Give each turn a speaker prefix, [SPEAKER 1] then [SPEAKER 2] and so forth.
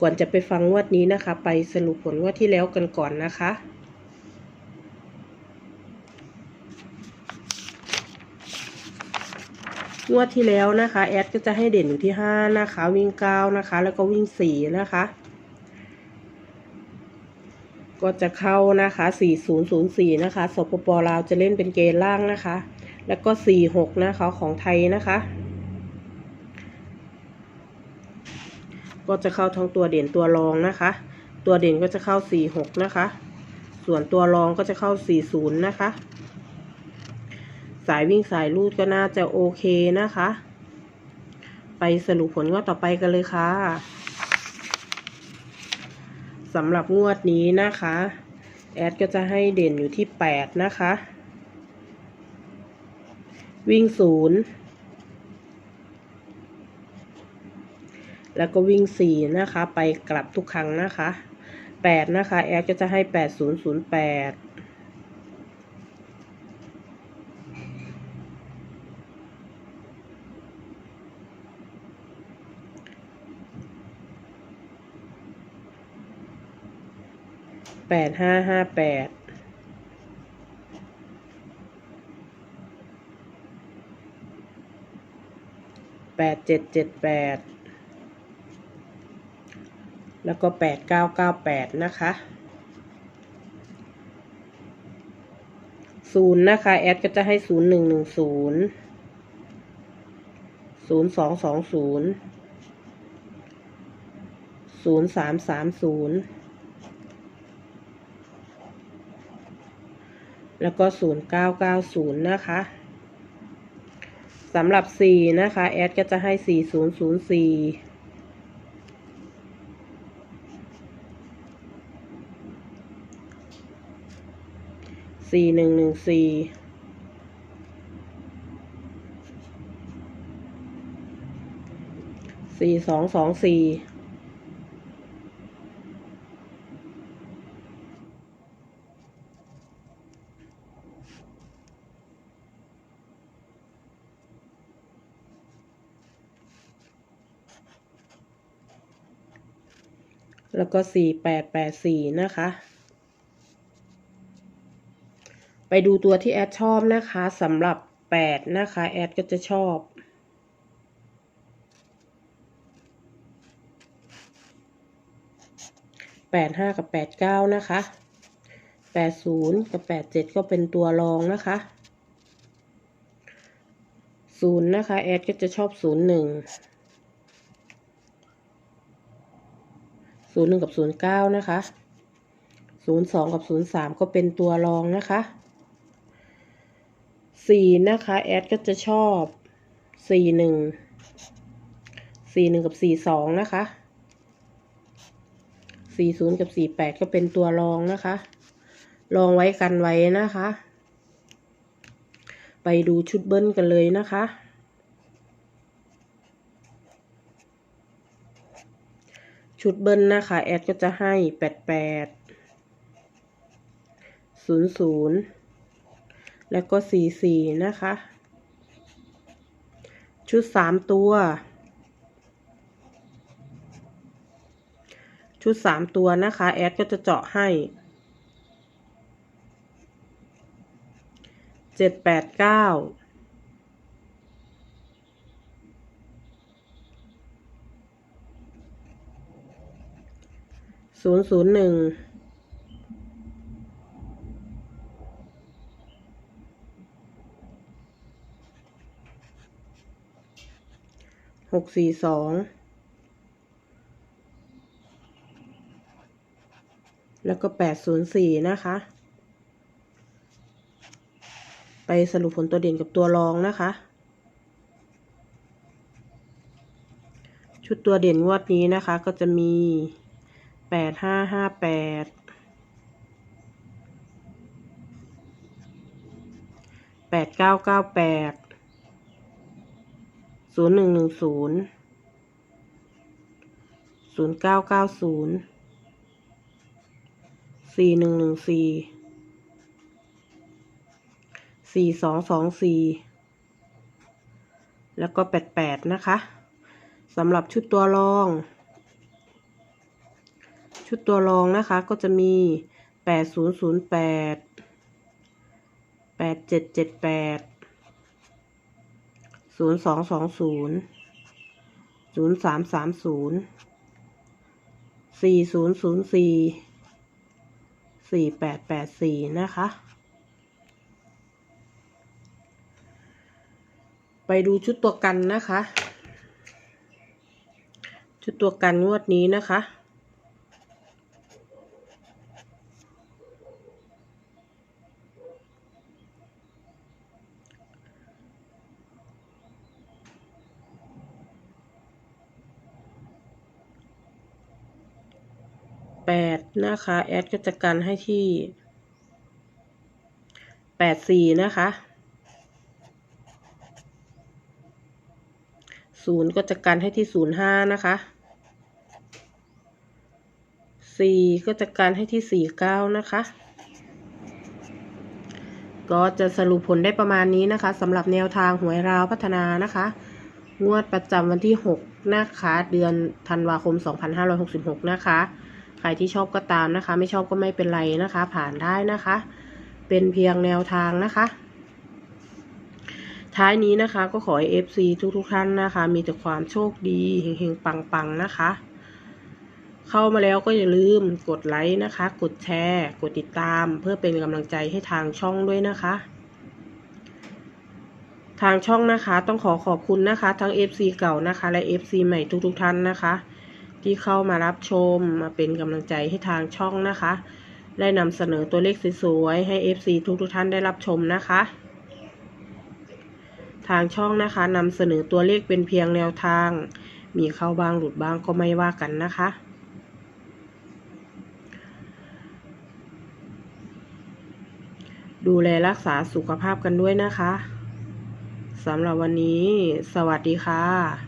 [SPEAKER 1] ก่อนจะไปฟังงวดนี้นะคะ ไปสรุปผลงวดที่แล้วกันก่อนนะคะ งวดที่แล้วนะคะแอดก็จะให้เด่นอยู่ที่ห้านะคะ วิ่งเก้านะคะ แล้วก็วิ่งสี่นะคะก็จะเข้านะคะสี่ศูนย์ศูนย์สี่นะคะ สปปลาวจะเล่นเป็นเกณฑ์ล่างนะคะ แล้วก็สี่หกนะคะของไทยนะคะ ก็จะเข้าทั้งตัวเด่นตัวรองนะคะ ตัวเด่นก็จะเข้าสี่หกนะคะ ส่วนตัวรองก็จะเข้าสี่ศูนย์นะคะ สายวิ่งสายลูดก็น่าจะโอเคนะคะ ไปสรุปผลงวดต่อไปกันเลยค่ะสำหรับงวดนี้นะคะ แอดก็จะให้เด่นอยู่ที่แปดนะคะ วิ่งศูนย์ แล้วก็วิ่งสี่นะคะ ไปกลับทุกครั้งนะคะแปดนะคะแอดก็จะให้แปดศูนย์ศูนย์แปดแปดห้าห้าแปดแปดเจ็ดเจ็ดแปด แล้วก็แปดเก้าเก้าแปดนะคะศูนย์นะคะ แอดก็จะให้ศูนย์หนึ่งหนึ่งศูนย์ศูนย์สองสองศูนย์ศูนย์สามสามศูนย์แล้วก็0990นย์นะคะสำหรับ4นะคะ แอดก็จะให้4004 4114 4224แล้วก็สี่ สี่หนึ่งหนึ่งสี่สี่สองสองสี่แล้วก็สี่แปดแปดสี่นะคะ ไปดูตัวที่แอดชอบนะคะสำหรับแปดนะคะแอดก็จะชอบแปดห้ากับแปดเก้านะคะแปดศูนย์กับแปดเจ็ดก็เป็นตัวรองนะคะศูนย์นะคะแอดก็จะชอบศูนย์หนึ่งศูนย์หนึ่งกับศูนย์เก้านะคะศูนย์สองกับศูนย์สามก็เป็นตัวรองนะคะ สี่นะคะแอดก็จะชอบสี่หนึ่งสี่หนึ่งกับสี่สองนะคะสี่ศูนย์กับสี่แปดก็เป็นตัวรองนะคะลองไว้กันไว้นะคะ ไปดูชุดเบิ้ลกันเลยนะคะชุดเบิ้ลนะคะ แอดก็จะให้แปดแปดศูนย์ศูนย์ แล้วก็สี่สี่นะคะ ชุดสามตัว ชุดสามตัวนะคะ แอดก็จะเจาะให้เจ็ดแปดเก้าศูนย์ศูนย์หนึ่ง หกสี่สองแล้วก็แปดศูนย์สี่นะคะ ไปสรุปผลตัวเด่นกับตัวรองนะคะ ชุดตัวเด่นงวดนี้นะคะก็จะมีแปดห้าห้าแปดแปดเก้าเก้าแปด ศูนย์หนึ่งหนึ่งศูนย์ศูนย์เก้าเก้าศูนย์สี่หนึ่งหนึ่งสี่สี่สองสองสี่แล้วก็แปดแปดนะคะสำหรับชุดตัวรอง ชุดตัวรองนะคะก็จะมีแปดศูนย์ศูนย์แปดแปดเจ็ดเจ็ดแปด ศูนย์สองสองศูนย์ศูนย์สามสามศูนย์สี่ศูนย์ศูนย์สี่สี่แปดแปดสี่นะคะ ไปดูชุดตัวกันนะคะ ชุดตัวกันงวดนี้นะคะ แปดนะคะแอดก็จะกันให้ที่แปดสี่นะคะศูนย์ก็จะกันให้ที่ศูนย์ห้านะคะสี่ก็จะกันให้ที่สี่เก้านะคะ ก็จะสรุปผลได้ประมาณนี้นะคะสำหรับแนวทางหวยราวพัฒนานะคะงวดประจำวันที่ 6 นะคะ เดือนธันวาคม 2566 นะคะ ใครที่ชอบก็ตามนะคะ ไม่ชอบก็ไม่เป็นไรนะคะ ผ่านได้นะคะ เป็นเพียงแนวทางนะคะ ท้ายนี้นะคะ ก็ขอให้ FC ทุกๆท่านนะคะ มีแต่ความโชคดีเฮงๆปังๆนะคะ เข้ามาแล้วก็อย่าลืมกดไลค์นะคะ กดแชร์ กดติดตาม เพื่อเป็นกำลังใจให้ทางช่องด้วยนะคะทางช่องนะคะต้องขอขอบคุณนะคะ ทั้ง FC เก่านะคะ และ FC ใหม่ทุกๆท่านนะคะ ที่เข้ามารับชมมาเป็นกำลังใจให้ทางช่องนะคะ ได้นำเสนอตัวเลขสวยๆให้ FC ทุกๆท่านได้รับชมนะคะ ทางช่องนะคะนำเสนอตัวเลขเป็นเพียงแนวทาง มีเข้าบ้างหลุดบ้างก็ไม่ว่ากันนะคะดูแลรักษาสุขภาพกันด้วยนะคะ สำหรับวันนี้ สวัสดีค่ะ